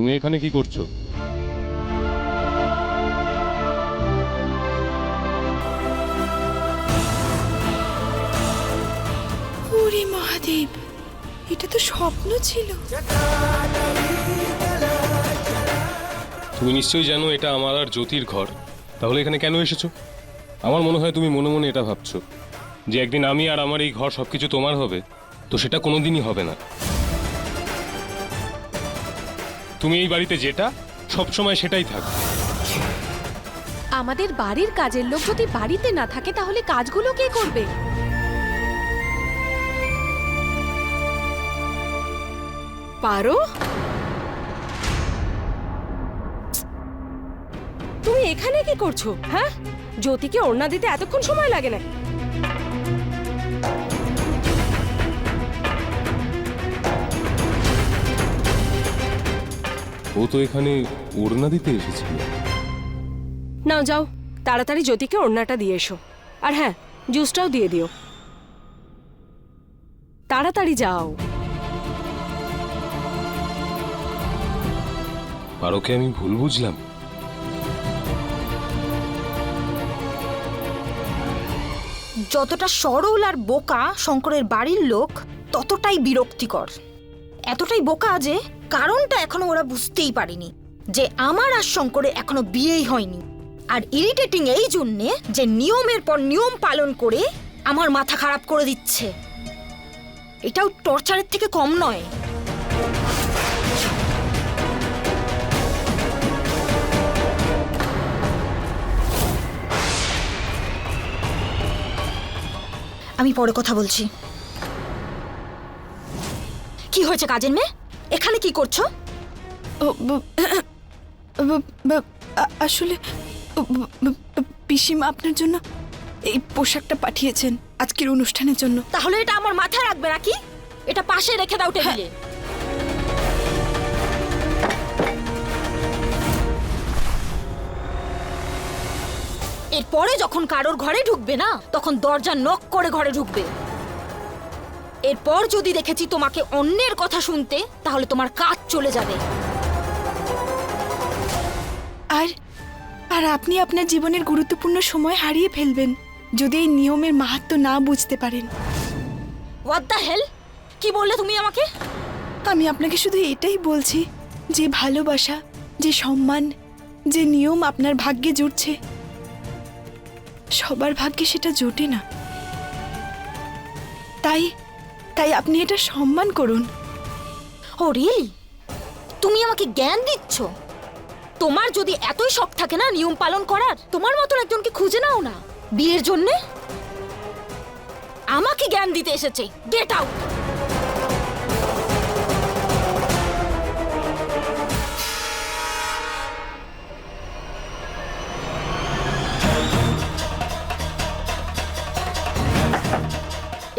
তুমি এখানে কি করছ? মহাদেব এটা তো স্বপ্ন ছিল। তুমি নিশ্চয়ই জানো এটা আমার আর জ্যোতির ঘর। তাহলে এখানে কেন এসেছ? আমার মনে হয় তুমি মনে মনে এটা ভাবছ যে একদিন আমি আর আমার এই ঘর সবকিছু তোমার হবে তো সেটা কোনোদিনই হবে না। তুমি এই বাড়িতে যেটা সবসময় সেটাই থাকবে আমাদের বাড়ির কাজের লোক যদি বাড়িতে না থাকে, তাহলে কাজগুলো কে করবে? পারো? তুমি এখানে কি করছ হ্যাঁ? জ্যোতিকে ওড়না দিতে এতক্ষণ সময় লাগে না। ও তো এখানে ওড়না দিতে এসেছিল। নাও যাও। তাড়াতাড়ি জ্যোতিকে ওড়নাটা দিয়ে এসো। আর হ্যাঁ জুসটাও দিয়ে দিও। তাড়াতাড়ি যাও। পারোকে আমি ভুল বুঝলাম। যতটা সরল আর বোকা শঙ্করের বাড়ির লোক ততটাই বিরক্তিকর। এতটাই বোকা যে কারণটা এখনও ওরা বুঝতেই পারেনি, যে আমার আর শঙ্করের এখনও বিয়েই হয়নি। আর ইরিটেটিং এই জন্যে যে নিয়মের পর নিয়ম পালন করে আমার মাথা খারাপ করে দিচ্ছে। এটাও টর্চারের থেকে কম নয়। আমি পরে কথা বলছি। কি হয়েছে কাজের মেয়ে? এখানে কি করছ? আসলে পিসিমা আপনার জন্য এই পোশাকটা পাঠিয়েছেন আজকের অনুষ্ঠানের জন্য। তাহলে এটা আমার মাথায় রাখবে নাকি? এটা পাশে রেখে দাও টেবিলে। এরপরে যখন কারোর ঘরে ঢুকবে না তখন দরজা নক করে ঘরে ঢুকবে। এরপর যদি দেখেছি তোমাকে অন্যের কথা শুনতে তাহলে তোমার কাজ চলে যাবে। আর আর আপনি আপনার জীবনের গুরুত্বপূর্ণ সময় হারিয়ে ফেলবেন যদি এই নিয়মের মাহাত্ম্য না বুঝতে পারেন। হোয়াট দ্য হেল কি বললে তুমি আমাকে? আমি আপনাকে শুধু এটাই বলছি যে ভালোবাসা যে সম্মান যে নিয়ম আপনার ভাগ্যে জুটছে সবার ভাগ্যে সেটা জোটে না। তাই তাই আপনি এটা সম্মান করুন। ও রিয়েলি তুমি আমাকে জ্ঞান দিচ্ছ? তোমার যদি এতই শখ থাকে না নিয়ম পালন করার, তোমার মতন একজনকে খুঁজে নাও না। বিয়ের জন্যে? আমাকে জ্ঞান দিতে এসেছে। গেট আউট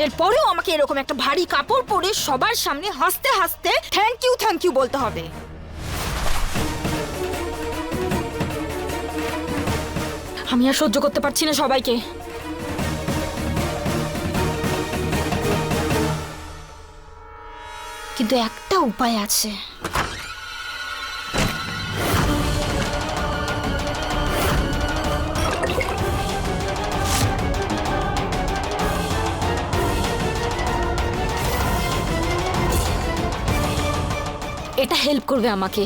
এরপরেও আমাকে এরকম একটা ভারী কাপড় পরে সবার সামনে হাসতে হাসতে থ্যাংক ইউ থ্যাংক ইউ বলতে হবে। আমি আর সহ্য করতে পারছি না সবাইকে। কিন্তু একটা উপায় আছে। এটা হেল্প করবে আমাকে।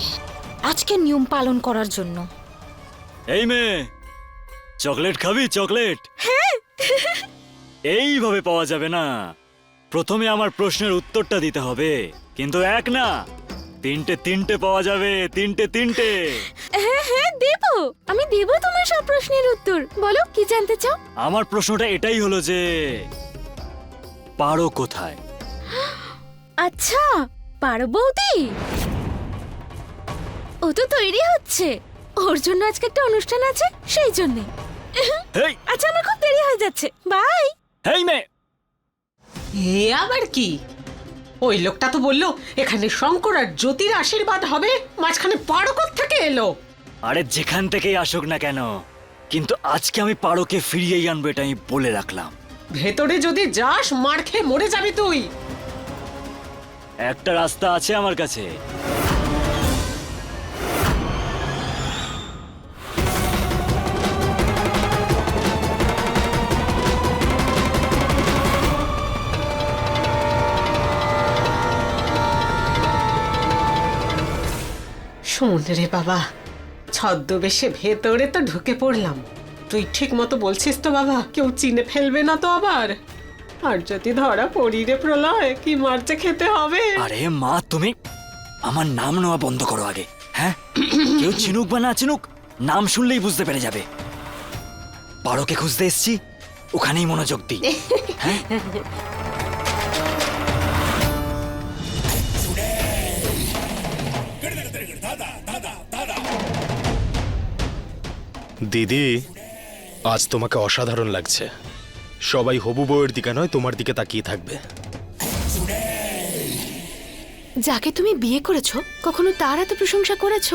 আজকে নিয়ম পালন করার জন্য। এই মেয়ে চকলেট খাবি? চকলেট এইভাবে পাওয়া যাবে না। প্রথমে আমার প্রশ্নের উত্তরটা দিতে হবে। কিন্তু এক না তিনটে তিনটে পাওয়া যাবে তিনটে তিনটে। হ্যাঁ হ্যাঁ দেব। আমি দেব তোমার সব প্রশ্নের উত্তর। বলো কি জানতে চাও? আমার প্রশ্নটা এটাই হলো যে পারো কোথায়? আচ্ছা পারো বৌদি? ও তো তৈরি হচ্ছে। ওর জন্য আজকে একটা অনুষ্ঠান আছে সেই জন্যে। হেই! আচ্ছা আমার খুব দেরি হয়ে যাচ্ছে। বাই! হেই মেয়ে এ আবার কি? ওই লোকটা তো বলল এখানে শঙ্কর আর জ্যোতির আশীর্বাদ হবে মাঝখানে পারকত থেকে এলো? আরে যেখান থেকেই আসুক না কেন কিন্তু আজকে আমি পারোকে ফিরিয়েই আনব এটা আমি বলে রাখলাম। ভেতরে যদি যাস মার খেয়ে মরে যাবি তুই। একটা রাস্তা আছে আমার কাছে। শোন রে বাবা, ছদ্মবেশে ভেতরে তো ঢুকে পড়লাম। তুই ঠিক মতো বলছিস তো বাবা, কেউ চিনে ফেলবে না তো আবার। আর যদি ধরা পড়ি রে প্রলয় কি মারছে খেতে হবে? আরে মা তুমি আমার নাম নেওয়া বন্ধ করো আগে হ্যাঁ? কেউ চিনুক বা না চিনুক নাম শুনলেই বুঝতে পেরে যাবে। পারোকে খুঁজতে এসছি ওখানেই মনোযোগ দিই হ্যাঁ? দিদি আজ তোমাকে অসাধারণ লাগছে। সবাই হবু বউয়ের দিকে নয় তোমার দিকে তাকিয়ে থাকবে। যাকে তুমি বিয়ে করেছ কখনো তার এত প্রশংসা করেছ?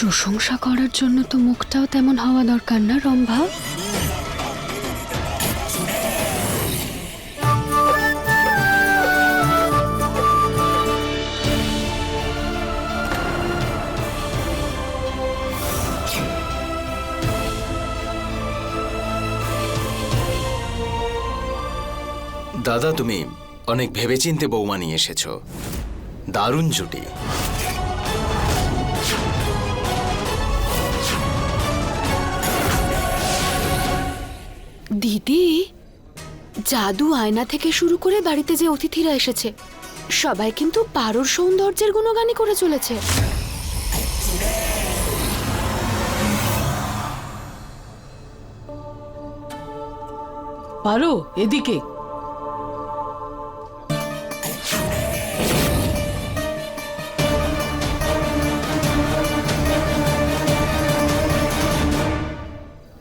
প্রশংসা করার জন্য তো মুখটাও তেমন হওয়া দরকার না রম্ভা। দাদা তুমি অনেক ভেবেচিন্তে বৌমা নিয়ে এসেছ। দারুণ জুটি। দিদি জাদু আয়না থেকে শুরু করে বাড়িতে যে অতিথিরা এসেছে সবাই কিন্তু পারোর সৌন্দর্যের গুণগানই করে চলেছে। পারো এদিকে।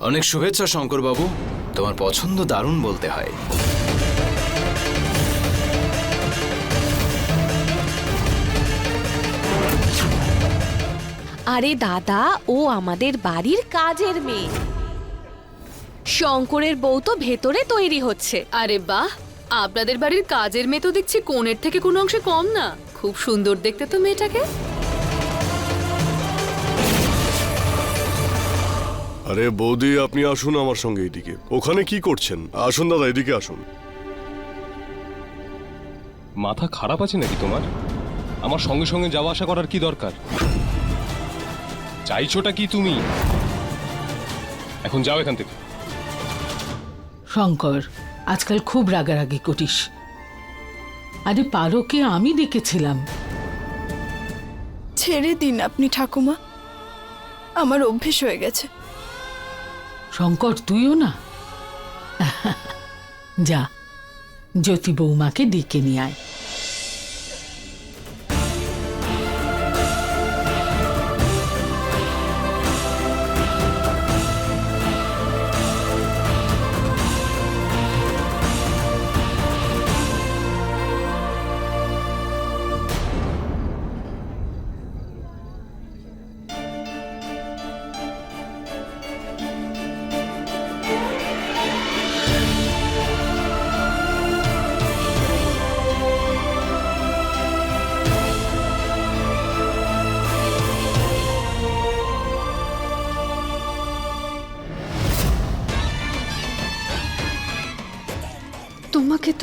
অনেক শুভেচ্ছা শঙ্করবাবু। তোমার পছন্দ দারুণ বলতে হয়। আরে দাদা ও আমাদের বাড়ির কাজের মেয়ে। শঙ্করের বউ তো ভেতরে তৈরি হচ্ছে। আরে বাহ আপনাদের বাড়ির কাজের মেয়ে তো দেখছি কোণের থেকে কোনো অংশে কম না। খুব সুন্দর দেখতে তো মেয়েটাকে। আরে বৌদি আপনি আসুন আমার সঙ্গে এদিকে। ওখানে কি করছেন? আসুন দাদা এদিকে আসুন। মাথা খারাপ আছে নাকি তোমার? আমার সঙ্গে সঙ্গে যাওয়া আসা করার কি দরকার? চাইছোটা কি তুমি? এখন যাও এখান থেকে। শঙ্কর আজকাল খুব রাগারাগি করিস। আরে পারোকে আমি ডেকেছিলাম। ছেড়ে দিন আপনি ঠাকুমা। আমার অভ্যেস হয়ে গেছে। শঙ্কর তুইও না। যা জ্যোতি বৌমাকে ডেকে নিয়ে আয়।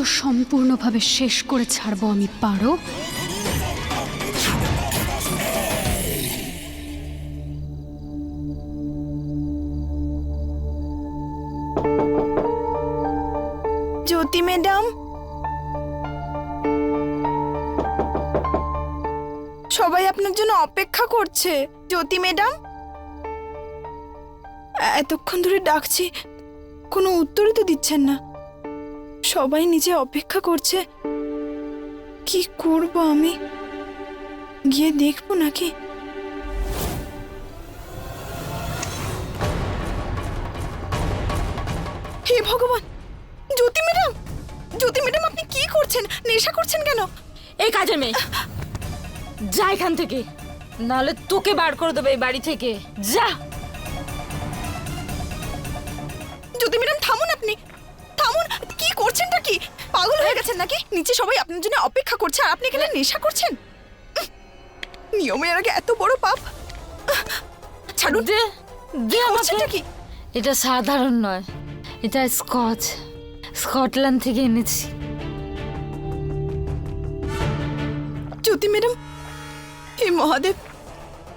তো সম্পূর্ণভাবে শেষ করে ছাড়বো আমি, পারো? জ্যোতি ম্যাডাম? সবাই আপনার জন্য অপেক্ষা করছে। জ্যোতি ম্যাডাম? এতক্ষণ ধরে ডাকছি, কোনো উত্তরই তো দিচ্ছেন না। সবাই নিজে অপেক্ষা করছে। কি করব আমি? গিয়ে দেখব নাকি? হে ভগবান! জ্যোতি ম্যাডাম! জ্যোতি ম্যাডাম আপনি কি করছেন? নেশা করছেন কেন? এই কাজের মেয়ে। যা এখান থেকে। নাহলে তোকে বার করে দেবে এই বাড়ি থেকে। যা। জ্যোতি ম্যাডাম থামুন আপনি। থামুন কি করছেনটা কি? পাগল হয়ে গেছেন নাকি? নিচে সবাই আপনার জন্য অপেক্ষা করছে আর আপনি এখানে নেশা করছেন? নিয়মের আগে এত বড় পাপ। ছাড়ুন। দে দে করছেনটা কি? এটা সাধারণ নয়। এটা স্কচ। স্কটল্যান্ড থেকে এনেছি। জ্যোতি ম্যাডাম এই মহাদেব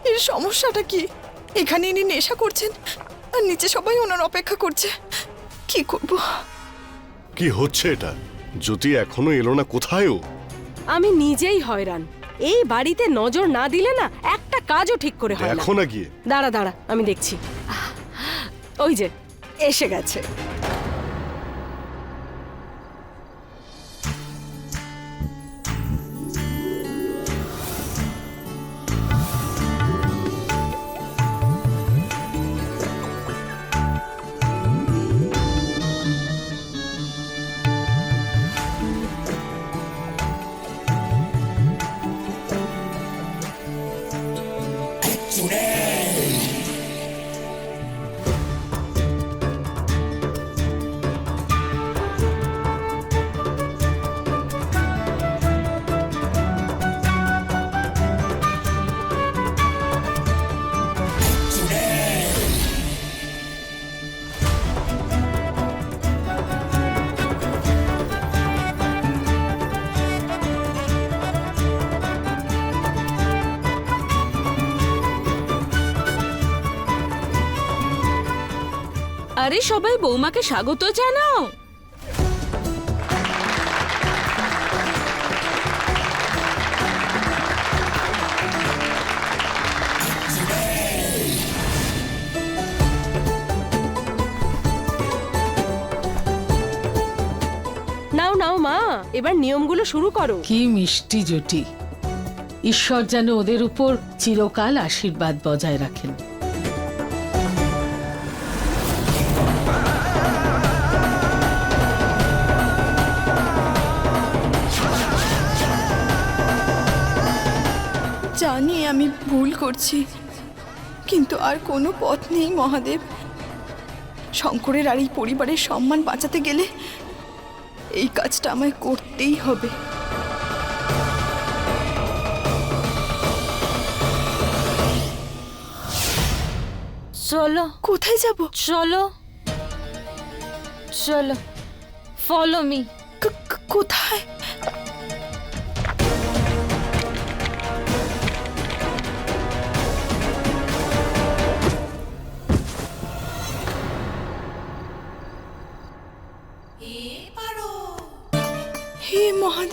এর সমস্যাটা কি? এখানে ইনি নেশা করছেন আর নিচে সবাই ওনার অপেক্ষা করছে। কি করব? কি হচ্ছে এটা? জ্যোতি এখনও এলো না কোথায় ও? আমি নিজেই হয়রান। এই বাড়িতে নজর না দিলে না একটা কাজও ঠিক করে হয় না। দেখো না গিয়ে। দাঁড়া দাঁড়া আমি দেখছি। ওই যে এসে গেছে। আরে সবাই বৌমাকে স্বাগত জানাও। নাও নাও মা এবার নিয়মগুলো শুরু করো। কি মিষ্টি জুটি। ঈশ্বর যেন ওদের উপর চিরকাল আশীর্বাদ বজায় রাখেন। জানি আমি ভুল করছি কিন্তু আর কোনো পথ নেই মহাদেব। শঙ্করের আর এই পরিবারের সম্মান বাঁচাতে গেলে এই কাজটা আমায় করতেই হবে। চলো। কোথায় যাব? চলো। চলো। ফলো মি কোথায়?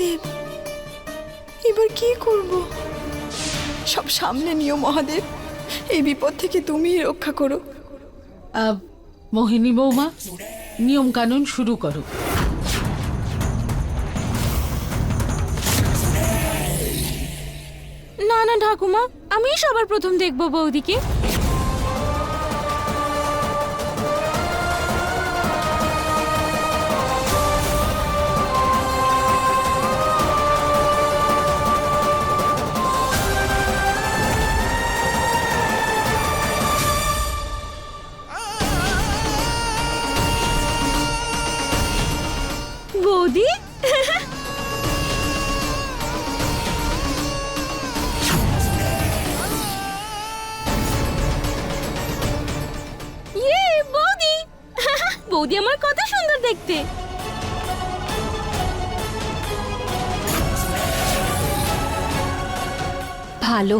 মহাদেব এবার কি করব? সব সামনে নিও মহাদেব এই বিপদ থেকে তুমিই রক্ষা করো। আহ, মোহিনী বৌমা নিয়ম কানুন শুরু করো। না না ঠাকুমা আমি সবার প্রথম দেখব বৌদিকে।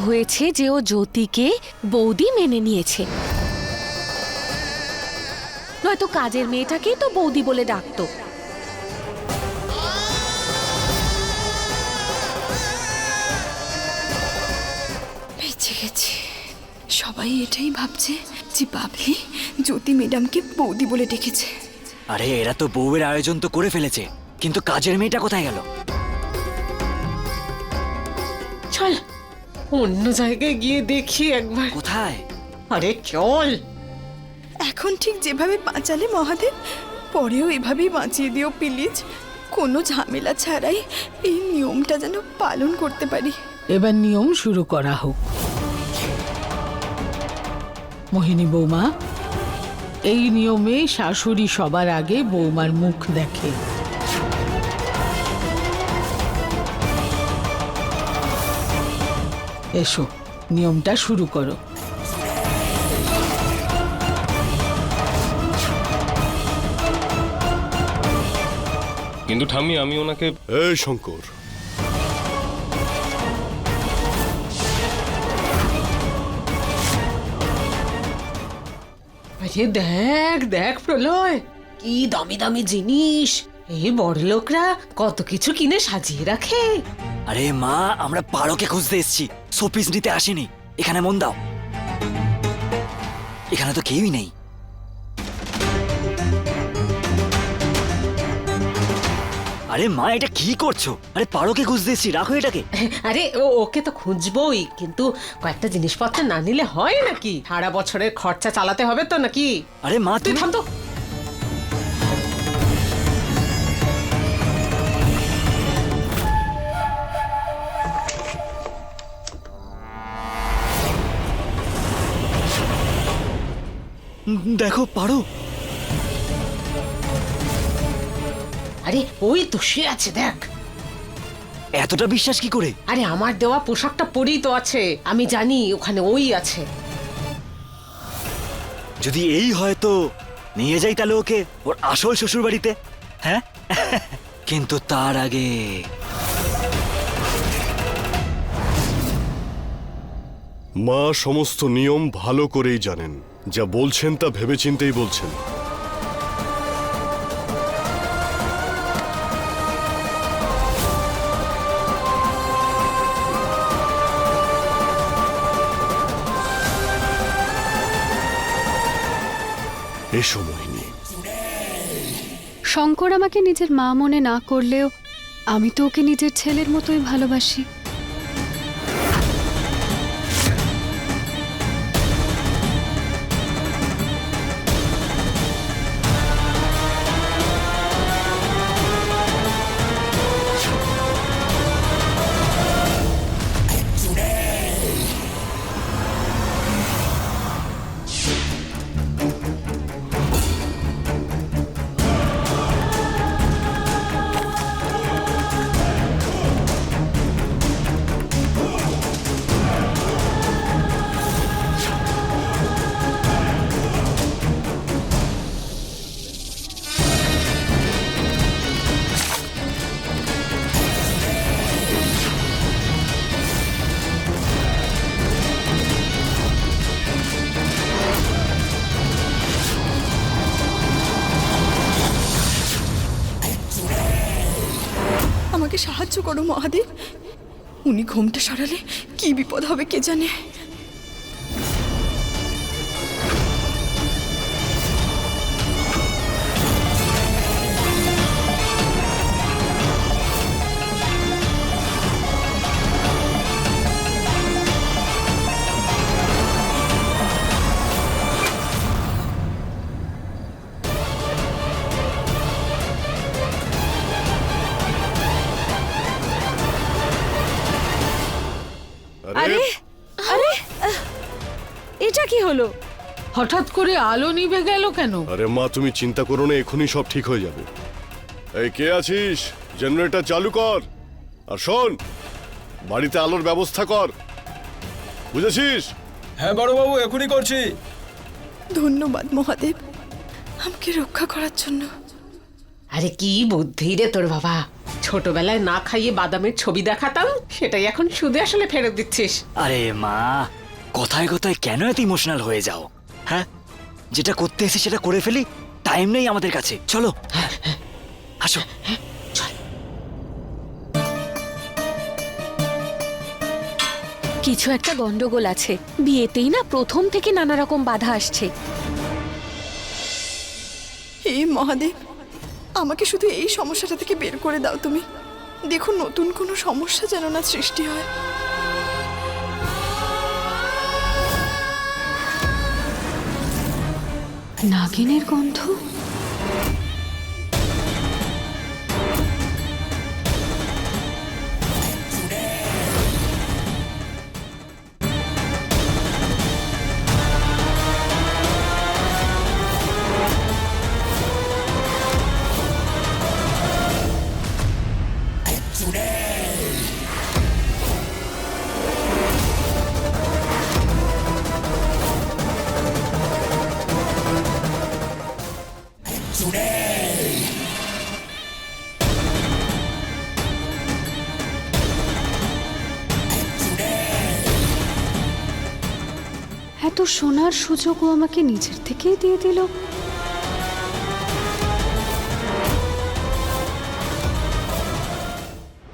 হয়েছে যে ও জ্যোতিকে বৌদি মেনে নিয়েছে। নয়তো কাজের মেয়েটাকেই তো বৌদি বলে ডাকতো। বেঁচে গেছি সবাই এটাই ভাবছে যে বাবলি জ্যোতি ম্যাডামকে বৌদি বলে ডেকেছে। আরে এরা তো বউয়ের আয়োজন তো করে ফেলেছে কিন্তু কাজের মেয়েটা কোথায় গেল? চল অন্য জায়গায় গিয়ে দেখি একবার। কোথায়? আরে চল। এখন ঠিক যেভাবে বাঁচালে মহাদেব পরেও এভাবেই বাঁচিয়ে দিও প্লিজ। কোনো ঝামেলা ছাড়াই এই নিয়মটা যেন পালন করতে পারি। এবার নিয়ম শুরু করা হোক। মোহিনী বৌমা এই নিয়মে শাশুড়ি সবার আগে বৌমার মুখ দেখে। এসো নিয়মটা শুরু করো। কিন্তু ঠাম্মি আমি ওনাকে শঙ্কর। আরে দেখ দেখ প্রলয় কি দামি দামি জিনিস। এই বড়লোকরা কত কিছু কিনে সাজিয়ে রাখে। আরে মা আমরা পারকে খুঁজতে এসেছি। শোপিস নিতে আসিনি। এখানে মন দাও। এখানে তো কেউই নেই। আরে মা এটা কি করছ? আরে পারোকে খুঁজতে এসেছি রাখো এটাকে। আরে ও ওকে তো খুঁজবই কিন্তু কয়েকটা জিনিসপত্র না নিলে হয় নাকি? সারা বছরের খরচা চালাতে হবে তো নাকি? আরে মা তুই থাম তো। দেখো পারো। আরে ওই তো সে আছে দেখ। এতটা বিশ্বাস কি করে? আরে আমার দেওয়া পোশাকটা পরেই তো আছে। আমি জানি ওখানে ওই আছে। যদি এই হয় তো নিয়ে যাই তাহলে ওকে ওর আসল শ্বশুর বাড়িতে হ্যাঁ? কিন্তু তার আগে মা সমস্ত নিয়ম ভালো করেই জানেন। যা বলছেন তা ভেবেচিন্তেই বলছেন। এসো, মোহিনী। শঙ্কর আমাকে নিজের মা মনে না করলেও আমি তো ওকে নিজের ছেলের মতোই ভালোবাসি। সাহায্য করো মহাদেব। উনি ঘুমটা সরালে কি বিপদ হবে কে জানে? হলো? হঠাৎ করে আলো নিভে গেল কেন? আরে মা তুমি চিন্তা করো না এখনই সব ঠিক হয়ে যাবে। এই কে আছিস? জেনারেটর চালু কর। আর শোন বাড়িতে আলোর ব্যবস্থা কর। বুঝেছিস? হ্যাঁ বড়বাবু এখনই করছি। ধন্যবাদ মহাদেব। আমাকে রক্ষা করার জন্য। আরে কি বুদ্ধি রে তোর বাবা। ছোটবেলায় না খাইয়ে বাদামের ছবি দেখাতাম সেটাই এখন সুদে আসলে ফেরত দিচ্ছিস। আরে মা কথায় কথায় কেন এত ইমোশনাল হয়ে যাও? হ্যাঁ? যেটা করতে এসে সেটা করে ফেলি টাইম নেই আমাদের কাছে। চলো। আসো। কিছু একটা গন্ডগোল আছে। বিয়েতেই না প্রথম থেকে নানা রকম বাধা আসছে। হে মহাদেব আমাকে শুধু এই সমস্যাটা থেকে বের করে দাও তুমি। দেখো নতুন কোনো সমস্যা যেন না সৃষ্টি হয়। নাগিনের গন্ধ? এত সুযোগও আমাকে নিজের থেকেই দিয়ে দিল।